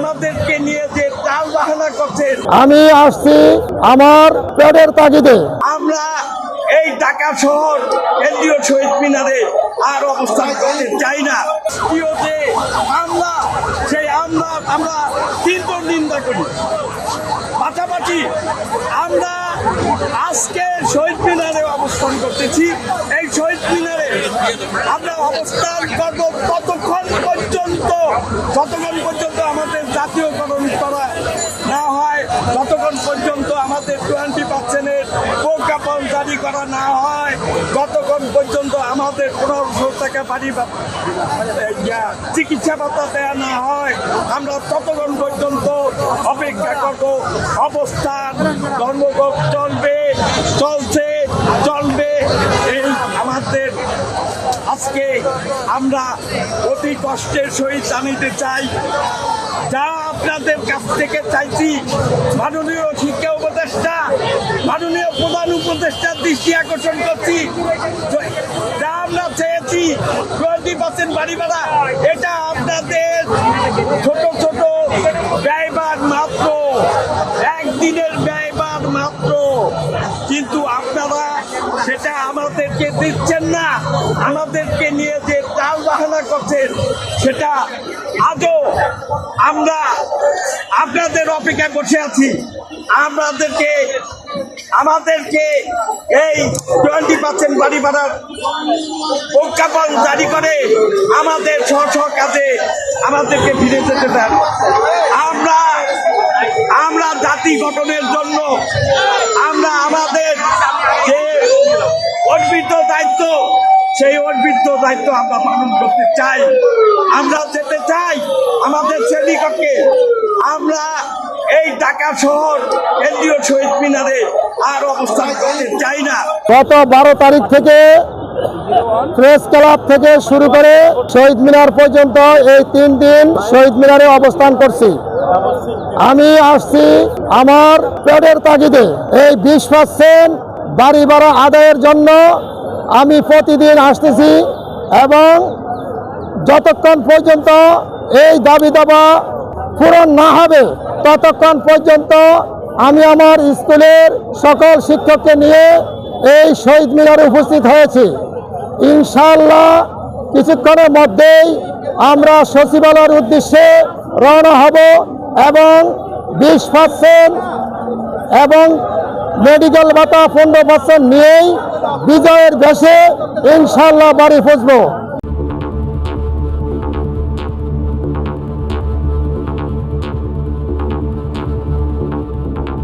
আমাদেরকে নিয়ে যে টাল বাহানা করছেন আমি আসছি আমার পেটের তাগিদে। আমরা এই ঢাকা শহর কেন্দ্রীয় শহীদ মিনারে আর অবস্থান করতে চাই না। আমরা সেই আমরা আমরা তীব্র নিন্দা করি। পাশাপাশি আমরা আজকে শহীদ মিনারে অবস্থান করতেছি। এই শহীদ মিনারে আমরা অবস্থান করব ততক্ষণ পর্যন্ত? যতক্ষণ পর্যন্ত আমাদের জাতীয়করণ করা না হয় যতক্ষণ পর্যন্ত আমাদের টোয়েন্টি পার্সেন্টের প্রজ্ঞাপন জারি করা না হয়, ততক্ষণ পর্যন্ত আমাদের পনেরোশো টাকা বাড়ি চিকিৎসা ভাতা দেওয়া না হয়। আমরা ততক্ষণ পর্যন্ত অপেক্ষা করব অবস্থান, ধর্মঘট চলবে চলছে চলবে এই আমাদের আজকে আমরা অতি কষ্টের সহিত জানিতে চাই, যা আপনাদের কাছ থেকে চাইছি। মাননীয় শিক্ষা উপদেষ্টা, মাননীয় প্রধান উপদেষ্টার দৃষ্টি আকর্ষণ করছি। যা আমরা চেয়েছি টোয়েন্টি পার্সেন্ট বাড়ি ভাড়া, এটা সেটা আমাদেরকে দিচ্ছেন না। আমাদেরকে নিয়ে যে টাল বাহানা করছেন, সেটা আজও আমরা আপনাদের অপেক্ষায় বসে আছি। আমাদেরকে আমাদেরকে এই টোয়েন্টি পার্সেন্ট বাড়ি ভাড়ার প্রজ্ঞাপন জারি করে আমাদের স্ব স্ব কাজে আমাদেরকে ফিরে যেতে দেন। আমরা আমরা জাতি গঠনের জন্য, আমরা আমাদের অর্পিত দায়িত্ব, সেই অর্পিত দায়িত্ব আমরা পালন করতে চাই। আমরা যেতে চাই আমাদের শ্রেণীকক্ষে। আমরা এই ঢাকা শহর কেন্দ্রীয় শহীদ মিনারে আর অবস্থান করতে চাই না। গত বারো তারিখ থেকে প্রেস ক্লাব থেকে শুরু করে শহীদ মিনার পর্যন্ত এই তিন দিন শহীদ মিনারে অবস্থান করছি। আমি আসছি আমার পেটের তাগিদে। এই বিশ পার্সেন্ট বাড়ি ভাড়া আদায়ের জন্য আমি প্রতিদিন আসতেছি এবং যতক্ষণ পর্যন্ত এই দাবি দাবা পূরণ না হবে, ততক্ষণ পর্যন্ত আমি আমার স্কুলের সকল শিক্ষককে নিয়ে এই শহীদ মিনারে উপস্থিত হয়েছি। ইনশাল্লাহ কিছুক্ষণের মধ্যেই আমরা সচিবালয়ের উদ্দেশ্যে রওনা হব এবং বিশ পার্সেন্ট এবং মেডিকেল ভাতা পনেরো পার্সেন্ট নিয়েই বিজয়ের বেশে ইনশাল্লাহ বাড়ি পৌঁছবো